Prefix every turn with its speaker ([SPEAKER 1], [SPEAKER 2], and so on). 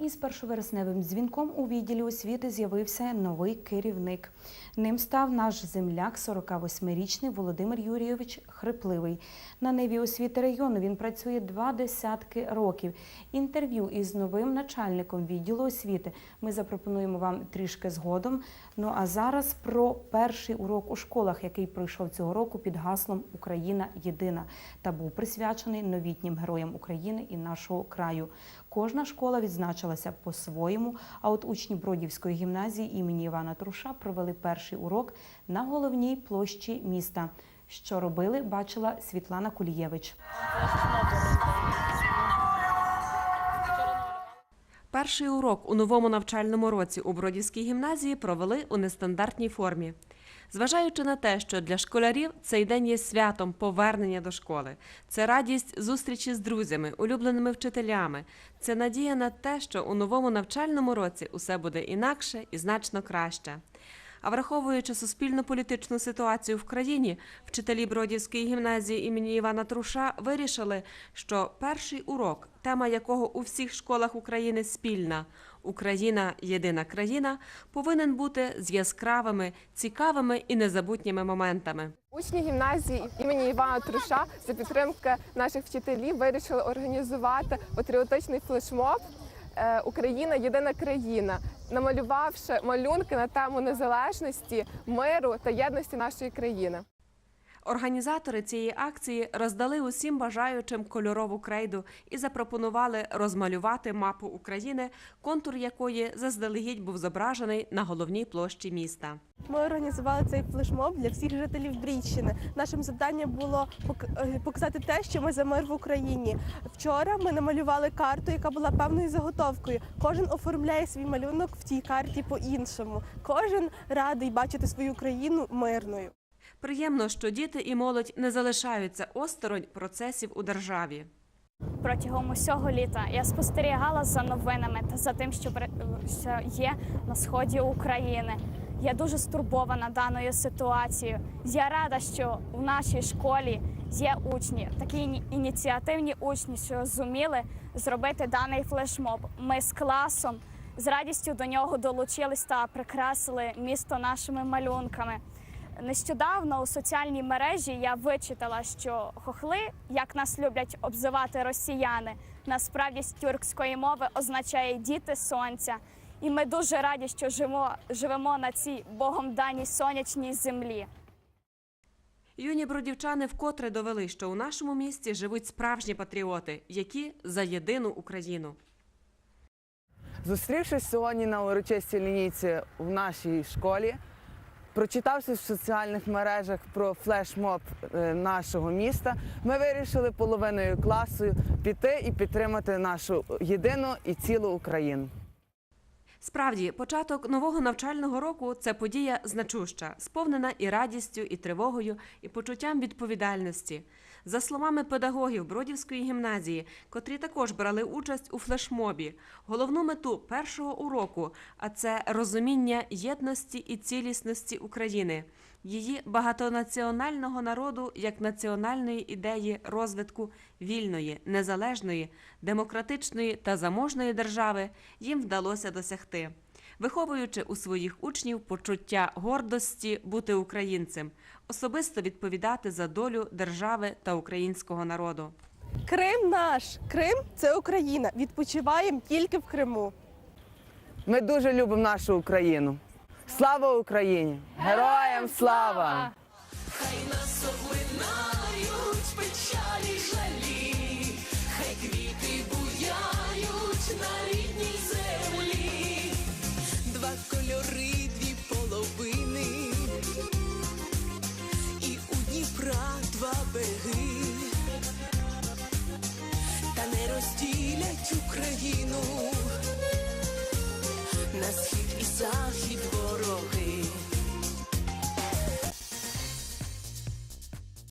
[SPEAKER 1] Із першовересневим дзвінком у відділі освіти з'явився новий керівник. Ним став наш земляк, 48-річний Володимир Юрійович Хрипливий. На ниві освіти району він працює два десятки років. Інтерв'ю із новим начальником відділу освіти ми запропонуємо вам трішки згодом. Ну а зараз про перший урок у школах, який пройшов цього року під гаслом Україна єдина та був присвячений новітнім героям України і нашого краю. Кожна школа відзначилася по-своєму. А от учні Бродівської гімназії імені Івана Труша провели перший урок на головній площі міста. Що робили, бачила Світлана Кулієвич.
[SPEAKER 2] Перший урок у новому навчальному році у Бродівській гімназії провели у нестандартній формі. Зважаючи на те, що для школярів цей день є святом повернення до школи, це радість зустрічі з друзями, улюбленими вчителями, це надія на те, що у новому навчальному році усе буде інакше і значно краще. А враховуючи суспільно-політичну ситуацію в країні, вчителі Бродівської гімназії імені Івана Труша вирішили, що перший урок, тема якого у всіх школах України спільна Україна єдина країна, повинен бути з яскравими, цікавими і незабутніми моментами.
[SPEAKER 3] Учні гімназії імені Івана Труша за підтримки наших вчителів вирішили організувати патріотичний флешмоб е, Україна єдина країна, намалювавши малюнки на тему незалежності, миру та єдності нашої країни.
[SPEAKER 2] Організатори цієї акції роздали усім бажаючим кольорову крейду і запропонували розмалювати мапу України, контур якої заздалегідь був зображений на головній площі міста.
[SPEAKER 4] Ми організували цей флешмоб для всіх жителів Брідщини. Нашим завданням було е, показати те, що ми за мир в Україні. Вчора ми намалювали карту, яка була певною заготовкою. Кожен оформляє свій малюнок в тій карті по-іншому. Кожен радий бачити свою країну мирною.
[SPEAKER 2] Приємно, що діти і молодь не залишаються осторонь процесів у державі.
[SPEAKER 5] Протягом усього літа я спостерігала за новинами та за тим, що є на сході України. Я дуже стурбована даною ситуацією. Я рада, що в нашій школі є учні, такі іні- ініціативні учні, що зуміли зробити даний флешмоб. Ми з класом з радістю до нього долучились та прикрасили місто нашими малюнками. Нещодавно у соціальній мережі я вичитала, що хохли, як нас люблять обзивати росіяни, насправді з тюркської мови означає діти сонця. І ми дуже раді, що живемо, живемо на цій богом даній сонячній землі.
[SPEAKER 2] Юні бродівчани вкотре довели, що у нашому місті живуть справжні патріоти, які за єдину Україну.
[SPEAKER 6] Зустрівшись сьогодні на урочистій лінійці в нашій школі, прочитавши в соціальних мережах про флешмоб е, нашого міста, ми вирішили половиною класу піти і підтримати нашу єдину і цілу Україну.
[SPEAKER 2] Справді, початок нового навчального року це подія значуща, сповнена і радістю, і тривогою, і почуттям відповідальності. За словами педагогів Бродівської гімназії, котрі також брали участь у флешмобі, головну мету першого уроку, а це розуміння єдності і цілісності України, її багатонаціонального народу як національної ідеї розвитку вільної, незалежної, демократичної та заможної держави їм вдалося досягти, виховуючи у своїх учнів почуття гордості бути українцем, особисто відповідати за долю держави та українського народу.
[SPEAKER 4] Крим наш, Крим це Україна. Відпочиваємо тільки в Криму.
[SPEAKER 6] Ми дуже любимо нашу Україну. Слава Україні! Героям слава!
[SPEAKER 7] Хай нас облинають печалі жалі, хай квіти буяють на рідній землі, два кольори, дві половини, і у Дніпра два береги, та не розділ.